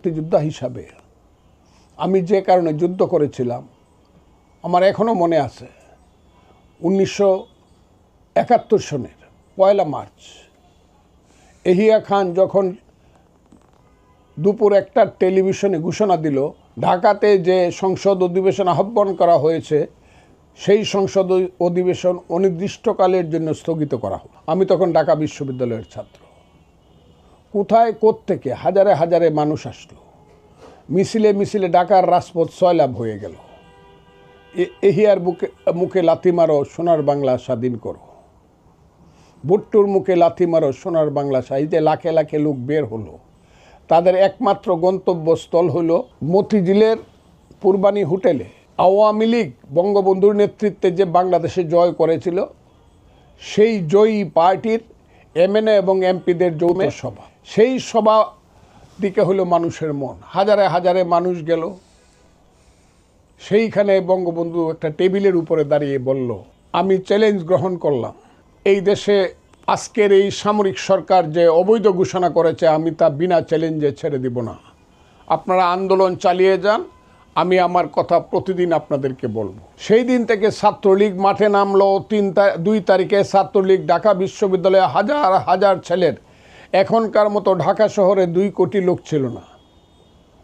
মুক্তিযোদ্ধা হিসাবে। আমি যে কারণে যুদ্ধ করেছিলাম, আমার এখনও মনে আছে। উনিশশো একাত্তর সনের পয়লা মার্চ, এহিয়া খান যখন দুপুর একটা টেলিভিশনে ঘোষণা দিল, ঢাকাতে যে সংসদ অধিবেশন আহ্বান করা হয়েছে, সেই সংসদ অধিবেশন অনির্দিষ্টকালের জন্য স্থগিত করা হোক। আমি তখন ঢাকা বিশ্ববিদ্যালয়ের ছাত্র। কোথায় থেকে হাজারে হাজারে মানুষ আসলো। মিছিলে মিছিলে ডাকার রাজপথ সয়লাভ হয়ে গেল। এহিয়ার বুকে, মুখে লাথি মারো, সোনার বাংলা স্বাধীন করো। ভুট্টুর মুখে লাথি মারো, সোনার বাংলা এই যে লাখে লাখে লোক বের হলো, তাদের একমাত্র গন্তব্যস্থল হলো মতিঝিলের পূর্বানী হোটেলে। আওয়ামী লীগ বঙ্গবন্ধুর নেতৃত্বে যে বাংলাদেশে জয় করেছিল, সেই জয়ী পার্টির এমএনএ এবং এমপিদের যৌথ সভা। সেই সভা দিকে হলো মানুষের মন। হাজারে হাজারে মানুষ গেল। সেইখানে বঙ্গবন্ধু একটা টেবিলের উপরে দাঁড়িয়ে বলল, আমি চ্যালেঞ্জ গ্রহণ করলাম। এই দেশে আজকের এই সামরিক সরকার যে অবৈধ ঘোষণা করেছে, আমি তা বিনা চ্যালেঞ্জে ছেড়ে দিব না। আপনারা আন্দোলন চালিয়ে যান, আমি আমার কথা প্রতিদিন আপনাদেরকে বলব। সেই দিন থেকে ছাত্রলীগ মাঠে নামলো। তিন দুই তারিখে ছাত্রলীগ ঢাকা বিশ্ববিদ্যালয়ে হাজার হাজার ছেলের এখনকার মতো ঢাকা শহরে দুই কোটি লোক ছিল না।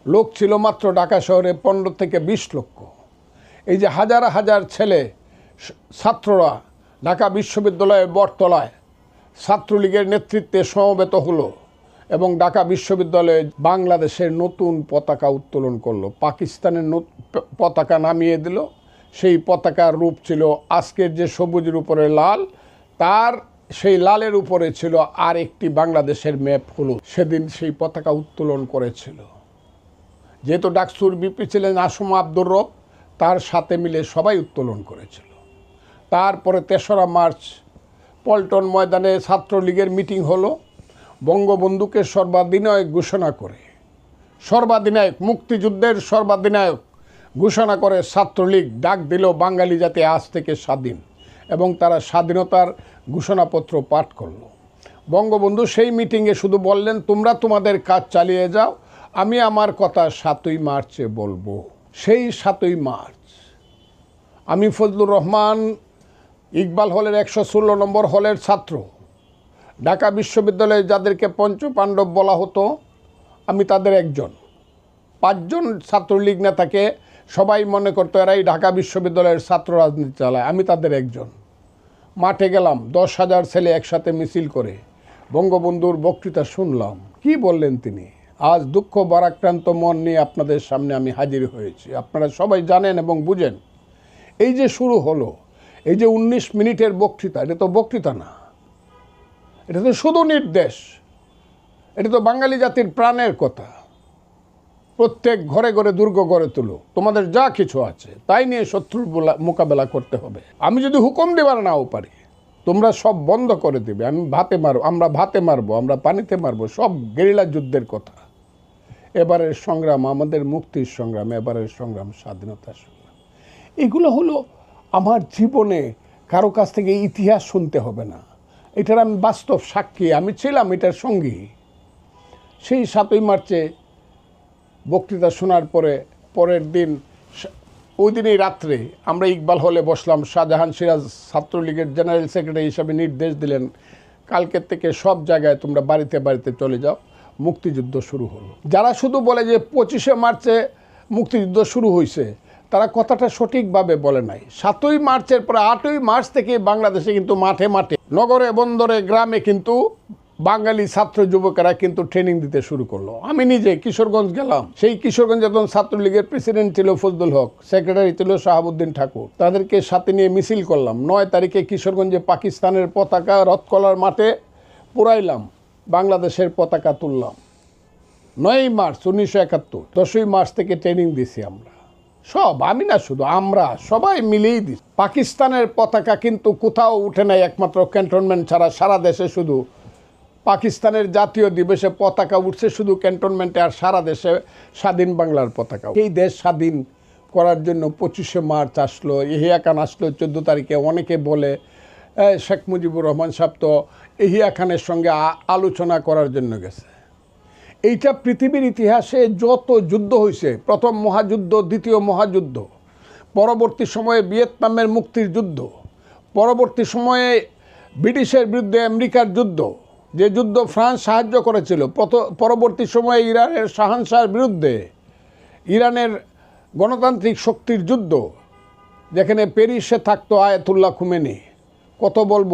লোক ছিল মাত্র ঢাকা শহরে পনেরো থেকে বিশ লক্ষ। এই যে হাজার হাজার ছেলে ছাত্ররা ঢাকা বিশ্ববিদ্যালয়ের বটতলায় ছাত্রলীগের নেতৃত্বে সমবেত হলো এবং ঢাকা বিশ্ববিদ্যালয়ে বাংলাদেশের নতুন পতাকা উত্তোলন করল। পাকিস্তানের পতাকা নামিয়ে দিল। সেই পতাকার রূপ ছিল আজকের যে সবুজের উপরে লাল, তার সেই লালের উপরে ছিল আর একটি বাংলাদেশের ম্যাপ হলো, সেদিন সেই পতাকা উত্তোলন করেছিল। যেহেতু ডাকসুর বিপি ছিলেন আসম আব্দুর রব, তার সাথে মিলে সবাই উত্তোলন করেছিল। তারপরে তেসরা মার্চ পল্টন ময়দানে ছাত্রলীগের মিটিং হলো, বঙ্গবন্ধুকে সর্বাধিনায়ক ঘোষণা করে। সর্বাধিনায়ক, মুক্তিযুদ্ধের সর্বাধিনায়ক ঘোষণা করে ছাত্রলীগ, ডাক দিল বাঙালি জাতি আজ থেকে স্বাধীন এবং তারা স্বাধীনতার ঘোষণাপত্র পাঠ করল। বঙ্গবন্ধু সেই মিটিংয়ে শুধু বললেন, তোমরা তোমাদের কাজ চালিয়ে যাও, আমি আমার কথা সাতই মার্চে বলব। সেই সাতই মার্চ, আমি ফজলুর রহমান ইকবাল হলের একশো ষোলো নম্বর হলের ছাত্র। ঢাকা বিশ্ববিদ্যালয়ে যাদেরকে পঞ্চ পাণ্ডব বলা হতো, আমি তাদের একজন। পাঁচজন ছাত্রলীগ নেতাকে সবাই মনে করতো, এরাই ঢাকা বিশ্ববিদ্যালয়ের ছাত্র রাজনীতি চালায় আমি তাদের একজন। মাঠে গেলাম, দশ হাজার ছেলে একসাথে মিছিল করে। বঙ্গবন্ধুর বক্তৃতা শুনলাম। কি বললেন তিনি? আজ দুঃখ বারাক্রান্ত মন নিয়ে আপনাদের সামনে আমি হাজির হয়েছি। আপনারা সবাই জানেন এবং বুঝেন। এই যে শুরু হলো, এই যে উনিশ মিনিটের বক্তৃতা, এটা তো বক্তৃতা না। এটা তো শুধু নির্দেশ। এটা তো বাঙালি জাতির প্রাণের কথা। প্রত্যেক ঘরে ঘরে দুর্গ গড়ে তুলো। তোমাদের যা কিছু আছে, তাই নিয়ে শত্রুর বোলা- মোকাবেলা করতে হবে। আমি যদি হুকুম দেবার নাও পারি, তোমরা সব বন্ধ করে দেবে। আমি ভাতে মারবো, আমরা ভাতে মারবো, আমরা পানিতে মারবো, সব গেরিলা যুদ্ধের কথা। এবারের সংগ্রাম আমাদের মুক্তির সংগ্রাম, এবারের সংগ্রাম স্বাধীনতার সংগ্রাম। এগুলো হলো আমার জীবনে কারও কাছ থেকে ইতিহাস শুনতে হবে না। এটার আমি বাস্তব সাক্ষী, আমি ছিলাম এটার সঙ্গী। সেই সাতই মার্চে বক্তৃতা শোনার পরে, পরের দিন ওই দিনই রাত্রে আমরা ইকবাল হলে বসলাম। শাহজাহান সিরাজ ছাত্রলীগের জেনারেল সেক্রেটারি হিসাবে নির্দেশ দিলেন, কালকের থেকে সব জায়গায় তোমরা বাড়িতে বাড়িতে চলে যাও, মুক্তিযুদ্ধ শুরু হলো। যারা শুধু বলে যে পঁচিশে মার্চে মুক্তিযুদ্ধ শুরু হয়েছে তারা কথাটা সঠিকভাবে বলে নাই। সাতই মার্চের পরে আটই মার্চ থেকে বাংলাদেশে কিন্তু মাঠে মাঠে, নগরে, বন্দরে, গ্রামে কিন্তু বাঙালি ছাত্র যুবকেরা কিন্তু ট্রেনিং দিতে শুরু করল। আমি নিজে কিশোরগঞ্জ গেলাম। সেই কিশোরগঞ্জ যখন ছাত্রলীগের প্রেসিডেন্ট ছিল ফজলুল হক সেক্রেটারি ছিল শাহাবুদ্দিন ঠাকুর। তাদেরকে সাথে নিয়ে মিছিল করলাম। নয় তারিখে কিশোরগঞ্জে পাকিস্তানের পতাকা রথকলার মাঠে পুরাইলাম। বাংলাদেশের পতাকা তুললাম। নয়ই মার্চ উনিশশো একাত্তর, দশই মার্চ থেকে ট্রেনিং দিছি আমরা। সব, আমি না শুধু, আমরা সবাই মিলেই দিই পাকিস্তানের পতাকা কিন্তু কোথাও উঠে নাই একমাত্র ক্যান্টনমেন্ট ছাড়া, সারা দেশে শুধু পাকিস্তানের জাতীয় দিবসে পতাকা উঠছে শুধু ক্যান্টনমেন্টে আর সারা দেশে স্বাধীন বাংলার পতাকা। এই দেশ স্বাধীন করার জন্য পঁচিশে মার্চ আসলো ইহিয়া খান আসলো চোদ্দ তারিখে। অনেকে বলে শেখ মুজিবুর রহমান সাহেব তো ইহিয়া খানের সঙ্গে আলোচনা করার জন্য গেছে। এইটা পৃথিবীর ইতিহাসে যত যুদ্ধ হয়েছে প্রথম মহাযুদ্ধ, দ্বিতীয় মহাযুদ্ধ, পরবর্তী সময়ে ভিয়েতনামের মুক্তির যুদ্ধ, পরবর্তী সময়ে ব্রিটিশের বিরুদ্ধে আমেরিকার যুদ্ধ যে যুদ্ধ ফ্রান্স সাহায্য করেছিল পরবর্তী সময়ে ইরানের শাহানশাহের বিরুদ্ধে, ইরানের গণতান্ত্রিক শক্তির যুদ্ধ, যেখানে প্যারিসে থাকতো আয়াতুল্লাহ খুমেনি। কত বলব?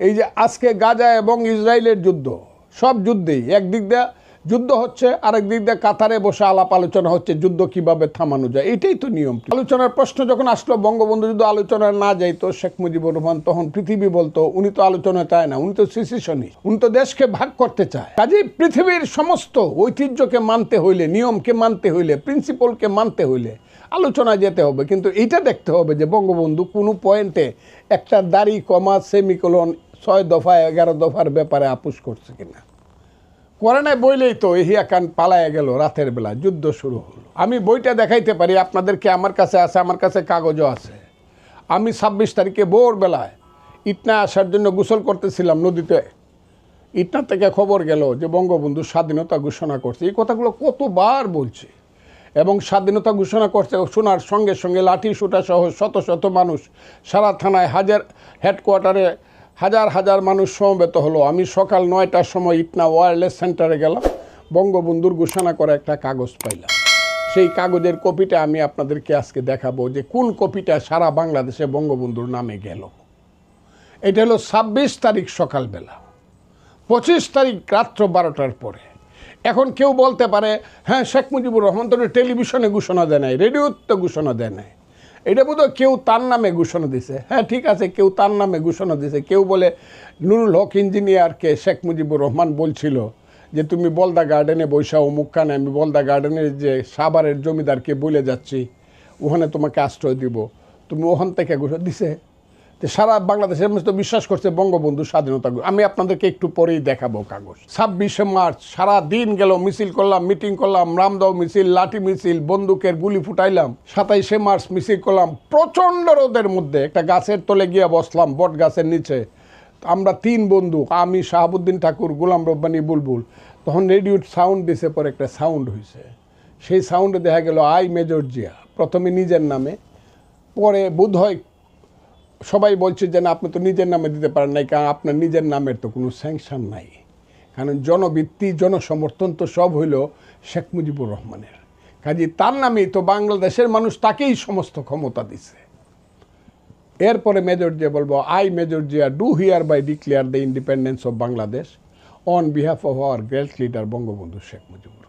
এই যে আজকে গাজা এবং ইসরায়েলের যুদ্ধ, সব যুদ্ধেই একদিক দিয়ে যুদ্ধ হচ্ছে, আরেক দিক দিয়ে কাতারে বসে আলাপ আলোচনা হচ্ছে, যুদ্ধ কীভাবে থামানো যায়? এটাই তো নিয়ম। আলোচনার প্রশ্ন যখন আসলো, বঙ্গবন্ধু যদি আলোচনায় না যাইতো, শেখ মুজিবুর রহমান তখন পৃথিবী বলতো, উনি তো আলোচনা চায় না, উনি তো সিসিশনই উনি তো দেশকে ভাগ করতে চায়। কাজেই পৃথিবীর সমস্ত ঐতিহ্যকে মানতে হইলে, নিয়মকে মানতে হইলে প্রিন্সিপলকে মানতে হইলে আলোচনায় যেতে হবে। কিন্তু এইটা দেখতে হবে যে বঙ্গবন্ধু কোনো পয়েন্টে একটা দাড়ি, কমা সেমিকোলন ছয় দফা এগারো দফার ব্যাপারে আপুস করছে কিনা। করে নাই বইলেই তো এহিয়া কান পালায় গেল, রাতের বেলা যুদ্ধ শুরু হলো। আমি বইটা দেখাইতে পারি, আপনাদেরকে আমার কাছে আছে, আমার কাছে কাগজও আছে। আমি ছাব্বিশ তারিখে ভোরবেলায় ইটনা আসার জন্য গোসল করতেছিলাম নদীতে। ইটনা থেকে খবর গেল যে বঙ্গবন্ধু স্বাধীনতা ঘোষণা করছে। এই কথাগুলো কতবার বলছে। এবং স্বাধীনতা ঘোষণা করছে, শোনার সঙ্গে সঙ্গে লাঠি সুটা সহ শত শত মানুষ সারা থানায় হাজার হেডকোয়ার্টারে হাজার হাজার মানুষ সমবেত হলো। আমি সকাল নয়টার সময় ইটনা ওয়্যারলেস সেন্টারে গেলাম, বঙ্গবন্ধুর ঘোষণা করা একটা কাগজ পাইলাম। সেই কাগজের কপিটা আমি আপনাদেরকে আজকে দেখাবো যে কোন কপিটা সারা বাংলাদেশে বঙ্গবন্ধুর নামে গেল। এটা হলো ছাব্বিশ তারিখ সকালবেলা, পঁচিশ তারিখ রাত্র বারোটার পরে। এখন কেউ বলতে পারে হ্যাঁ শেখ মুজিবুর রহমান তো টেলিভিশনে ঘোষণা দেয় নাই, রেডিওতে ঘোষণা দেয় নাই। এটা বোধহয় কেউ তার নামে ঘোষণা দিছে। হ্যাঁ ঠিক আছে, কেউ তার নামে ঘোষণা দিছে। কেউ বলে, নুরুল হক ইঞ্জিনিয়ারকে শেখ মুজিবুর রহমান বলছিল যে, তুমি বলদা গার্ডেনে বৈশা অমুক কানে আমি বলদা গার্ডেনের যে সাভারের জমিদারকে বলে যাচ্ছি, ওখানে তোমাকে আশ্রয় দিব। তুমি ওখান থেকে ঘোষণা দিছে। সারা বাংলাদেশের মানুষ তো বিশ্বাস করছে বঙ্গবন্ধু স্বাধীনতা আমি আপনাদেরকে একটু পরেই দেখাবো কাগজ। ছাব্বিশে মার্চ, সারা দিন গেল, মিছিল করলাম, মিটিং করলাম, রামদাও মিছিল, লাঠি মিছিল, বন্দুকের গুলি ফুটাইলাম। সাতাইশে মার্চ মিছিল করলাম, প্রচণ্ড রোদের মধ্যে একটা গাছের তলে গিয়ে বসলাম, বট গাছের নিচে। আমরা তিন বন্ধু আমি, শাহাবুদ্দিন ঠাকুর, গোলাম রব্বানি, বুলবুল। তখন রেডিওর সাউন্ড দিছে পরে একটা সাউন্ড হয়েছে সেই সাউন্ডে দেখা গেল, আই মেজর জিয়া, প্রথমে নিজের নামে, পরে বোধহয় সবাই বলছে যে না, আপনি তো নিজের নামে দিতে পারেন নাই, কারণ আপনার নিজের নামের তো কোনো স্যাংশন নাই। কারণ জনবৃত্তি, জনসমর্থন তো সব হইল শেখ মুজিবুর রহমানের। কাজে তার নামেই তো বাংলাদেশের মানুষ তাকেই সমস্ত ক্ষমতা দিছে। এরপরে মেজর জিয়া বলব, I major Zia do hereby declare the independence of Bangladesh on behalf of our great leader Bangabandhu Sheikh Mujibur